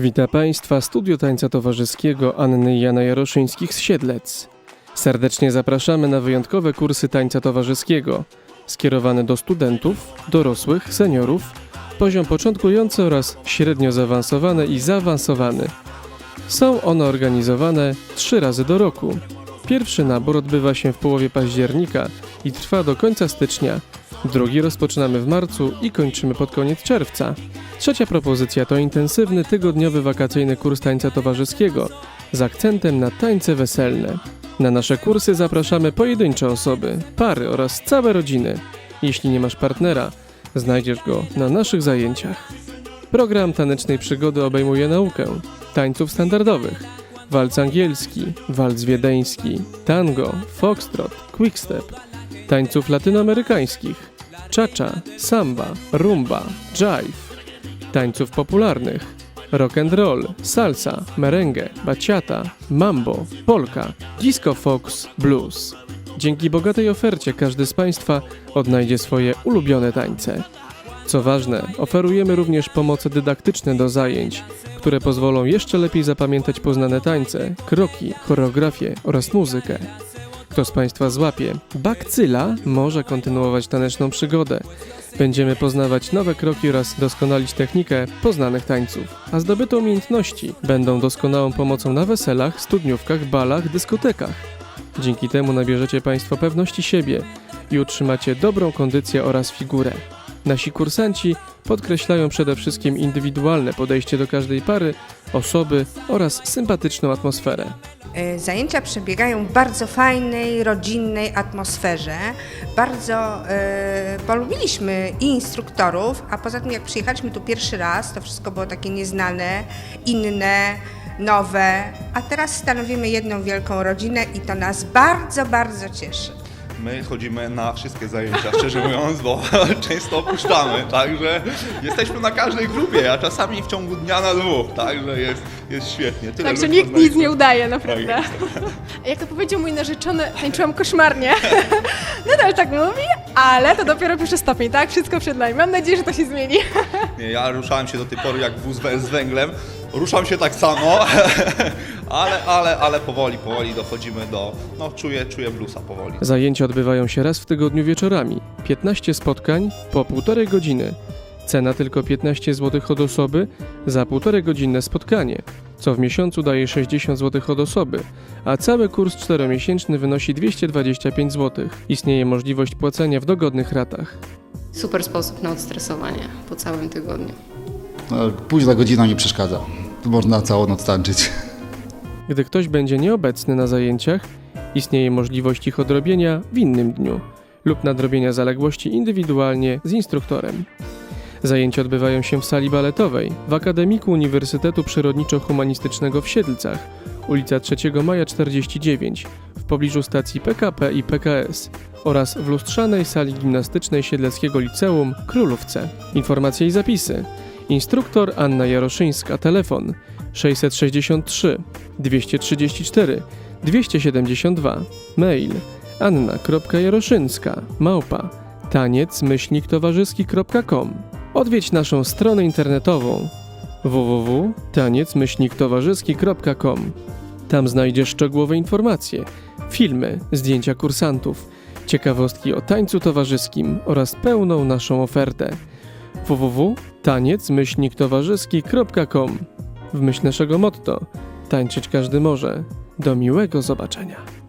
Witam Państwa, studio tańca towarzyskiego Anny i Jana Jaroszyńskich z Siedlec. Serdecznie zapraszamy na wyjątkowe kursy tańca towarzyskiego, skierowane do studentów, dorosłych, seniorów, poziom początkujący oraz średnio zaawansowany i zaawansowany. Są one organizowane trzy razy do roku. Pierwszy nabór odbywa się w połowie października i trwa do końca stycznia. Drugi rozpoczynamy w marcu i kończymy pod koniec czerwca. Trzecia propozycja to intensywny tygodniowy wakacyjny kurs tańca towarzyskiego z akcentem na tańce weselne. Na nasze kursy zapraszamy pojedyncze osoby, pary oraz całe rodziny. Jeśli nie masz partnera, znajdziesz go na naszych zajęciach. Program tanecznej przygody obejmuje naukę tańców standardowych, walc angielski, walc wiedeński, tango, foxtrot, quickstep, tańców latynoamerykańskich, cha-cha, samba, rumba, jive, tańców popularnych, rock and roll, salsa, merengue, bachata, mambo, polka, disco fox, blues. Dzięki bogatej ofercie każdy z Państwa odnajdzie swoje ulubione tańce. Co ważne, oferujemy również pomoce dydaktyczne do zajęć, które pozwolą jeszcze lepiej zapamiętać poznane tańce, kroki, choreografię oraz muzykę. Kto z Państwa złapie bakcyla, może kontynuować taneczną przygodę. Będziemy poznawać nowe kroki oraz doskonalić technikę poznanych tańców, a zdobyte umiejętności będą doskonałą pomocą na weselach, studniówkach, balach, dyskotekach. Dzięki temu nabierzecie Państwo pewności siebie i utrzymacie dobrą kondycję oraz figurę. Nasi kursanci podkreślają przede wszystkim indywidualne podejście do każdej pary, osoby oraz sympatyczną atmosferę. E, Zajęcia przebiegają w bardzo fajnej, rodzinnej atmosferze. Bardzo e, polubiliśmy i instruktorów, a poza tym jak przyjechaliśmy tu pierwszy raz, to wszystko było takie nieznane, inne, nowe, a teraz stanowimy jedną wielką rodzinę i to nas bardzo, bardzo cieszy. My chodzimy na wszystkie zajęcia, szczerze mówiąc, bo często opuszczamy, także jesteśmy na każdej grupie, a czasami w ciągu dnia na dwóch, także jest, jest świetnie. Tyle Także nikt nic nie udaje, naprawdę. Tak Jak to powiedział mój narzeczony, tańczyłam koszmarnie. Nadal tak mówi, ale to dopiero pierwszy stopień, tak? Wszystko przed nami. Mam nadzieję, że to się zmieni. Nie, ja ruszałem się do tej pory jak wóz z węglem, ruszam się tak samo, ale, ale, ale powoli, powoli dochodzimy do, no czuję, czuję bluesa powoli. Zajęcia odbywają się raz w tygodniu wieczorami. 15 spotkań po półtorej godziny. Cena tylko 15 zł od osoby za półtorej godzinne spotkanie, co w miesiącu daje 60 zł od osoby, a cały kurs czteromiesięczny wynosi 225 zł. Istnieje możliwość płacenia w dogodnych ratach. Super sposób na odstresowanie po całym tygodniu. No, Późna godzina nie przeszkadza. Można całą noc tańczyć. Gdy ktoś będzie nieobecny na zajęciach, istnieje możliwość ich odrobienia w innym dniu lub nadrobienia zaległości indywidualnie z instruktorem. Zajęcia odbywają się w sali baletowej w Akademiku Uniwersytetu Przyrodniczo-Humanistycznego w Siedlcach, ulica 3 Maja 49, w pobliżu stacji PKP i PKS oraz w lustrzanej sali gimnastycznej Siedleckiego Liceum Królówce. Informacje i zapisy. Instruktor Anna Jaroszyńska, telefon 663 234 272, mail anna.jaroszynska, małpa, taniec-towarzyski.com. Odwiedź naszą stronę internetową www.taniec-towarzyski.com. Tam znajdziesz szczegółowe informacje, filmy, zdjęcia kursantów, ciekawostki o tańcu towarzyskim oraz pełną naszą ofertę www.taniec-towarzyski.com. W myśl naszego motto tańczyć każdy może. Do miłego zobaczenia.